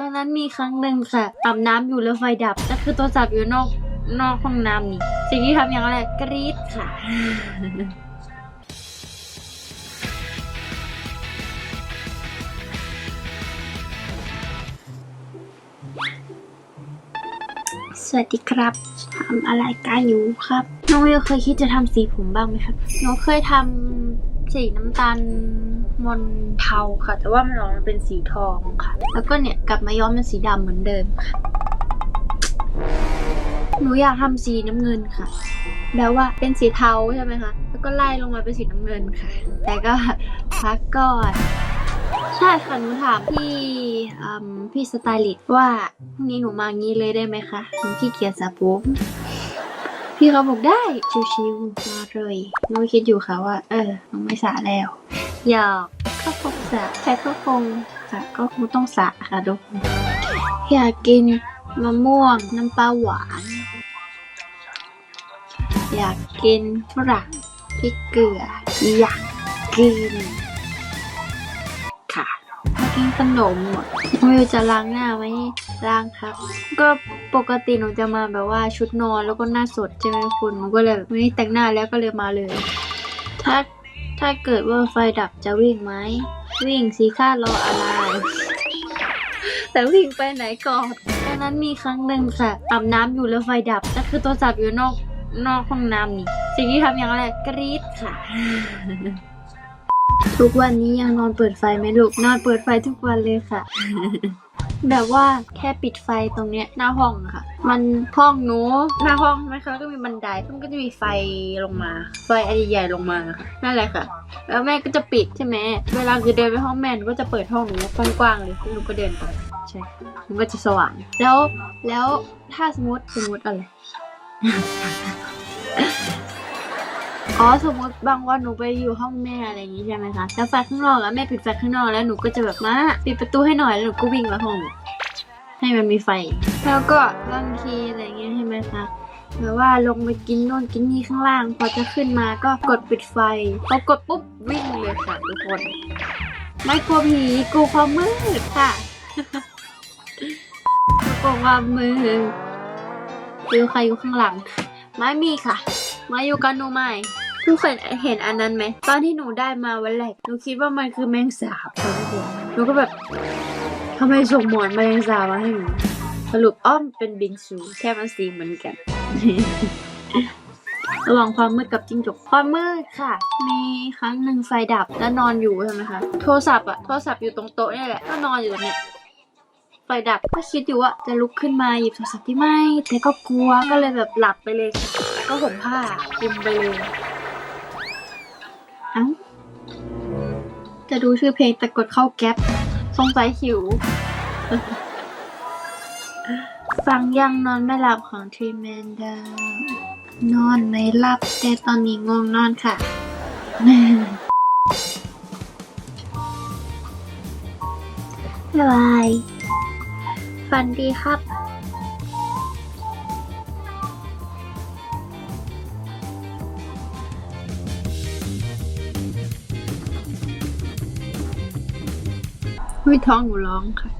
ตอนนั้นมีครั้งหนึ่งค่ะอาบน้ำอยู่แล้วไฟดับก็คือโทรศัพท์อยู่นอกนอกห้องน้ำนี่ สิ่งที่ทำอย่างแรกกรี๊ดค่ะ สวัสดีครับทำอะไรกันอยู่ครับ น้องวิวเคยคิดจะทำสีผมบ้างไหมครับ น้องเคยทำ สีน้ำตาลมนเทาค่ะ แต่ว่ามันออกมาเป็นสีทองค่ะ แล้วก็เนี่ยกลับมาย้อมเป็นสีดำเหมือนเดิมค่ะ หนูอยากทำสีน้ำเงินค่ะแล้วว่าเป็นสีเทาใช่ไหมคะแล้วก็ไล่ลงมาเป็นสีน้ำเงินค่ะ แต่ก็พักก่อนใช่ค่ะหนูถามพี่พี่สไตลิสต์ว่าพรุ่งนี้หนูมางี้เลยได้ไหมคะหนูขี้เกียจสระผม พี่เขาบอกได้ชิวๆมาเลยหนูคิดอยู่ค่ะว่า เออหนูไม่สะแล้วอยากก็คงสะแต่ก็คงสะก็คงต้องสะค่ะทุกคนอยากกินมะม่วงน้ำปลาหวาน อยากกินฝรั่งพริกเกลือ อยากกิน ค่ะมากินขนมอะไม่รู้จะล้างหน้าไหมล้างครับ ก็ ปกติหนูจะมาแบบว่าชุดนอนแล้วก็หน้าสดใช่ไหมคุณหนูก็เลยแบบไม่ได้แต่งหน้าแล้วก็เลยมาเลย ถ้าถ้าเกิดว่าไฟดับจะวิ่งไหม วิ่งสีค่ารออะไร แต่วิ่งไปไหนก่อนตอนนั้นมีครั้งหนึ่งค่ะอาบน้ำอยู่แล้วไฟดับก็คือโทรศัพท์อยู่นอกนอกห้องน้ำนี่ สิ่งที่ทำอย่างแรกรี๊ดค่ะ ทุกวันนี้ยังนอนเปิดไฟไหมลูก นอนเปิดไฟทุกวันเลยค่ะ แบบว่าแค่ปิดไฟตรงเนี้ยหน้าห้องอะค่ะ มันห้องหนูหน้าห้องใช่ไหมคะก็มีบันไดมันก็จะมีไฟลงมา ไฟอันใหญ่ๆลงมาค่ะนั่นแหละค่ะ แล้วแม่ก็จะปิดใช่ไหมเวลาคือเดินไปห้องแม่หนูก็จะเปิดห้องหนูกว้างๆเลยหนูก็เดินไปใช่มันก็จะสว่าง แล้วแล้วถ้าสมมติสมมติอะไร อ๋อสมมติบางวันหนูไปอยู่ห้องแม่อะไรอย่างงี้ใช่ไหมคะแล้วไฟข้างนอกอะแม่ปิดไฟข้างนอกแล้วหนูก็จะแบบมาปิดประตูให้หน่อยแล้วหนูก็วิ่งมาห้อง ให้มันมีไฟ แล้วก็บางทีอะไรเงี้ยใช่ไหมคะแบบว่าลงไปกินโน่นกินนี่ข้างล่าง พอจะขึ้นมาก็กดปิดไฟพอกดปุ๊บวิ่งเลยค่ะทุกคน ไม่กลัวผีกลัวความมืดค่ะกลัวความมืดคือใครอยู่ข้างหลัง ไม่มีค่ะ มาอยู่กันหนูไหม่ทุกคนเห็นอันนั้นไหม ตอนที่หนูได้มาวันแรก หนูคิดว่ามันคือแมงสาบค่ะทุกคนหนูก็แบบทำไมส่งหมอนแมลงสาบมาให้หนูสรุปอ้อมเป็นบิงซูแค่มันสีเหมือนกัน ระหว่างความมืดกับจิ้งจกความมืดค่ะ มีครั้งหนึ่งไฟดับแล้วนอนอยู่ใช่ไหมคะ โทรศัพท์อะโทรศัพท์อยู่ตรงโต๊ะนี่แหละ ก็นอนอยู่ตรงเนี้ยไฟดับก็คิดอยู่ว่าจะลุกขึ้นมาหยิบโทรศัพท์ที่ไม่แต่ก็กลัวก็เลยแบบหลับไปเลย ก็ห่มผ้าคลุมไปเลยเอ้าจะดูชื่อเพลงแต่กดเข้าแก๊ปสงสัยหิว ฟังยังนอนไม่หลับของทรีแมนดานอนไม่หลับแต่ตอนนี้ง่วงนอนค่ะ บ๊ายบาย ฝันดีครับ ไม่ท้องหนูร้องค่ะ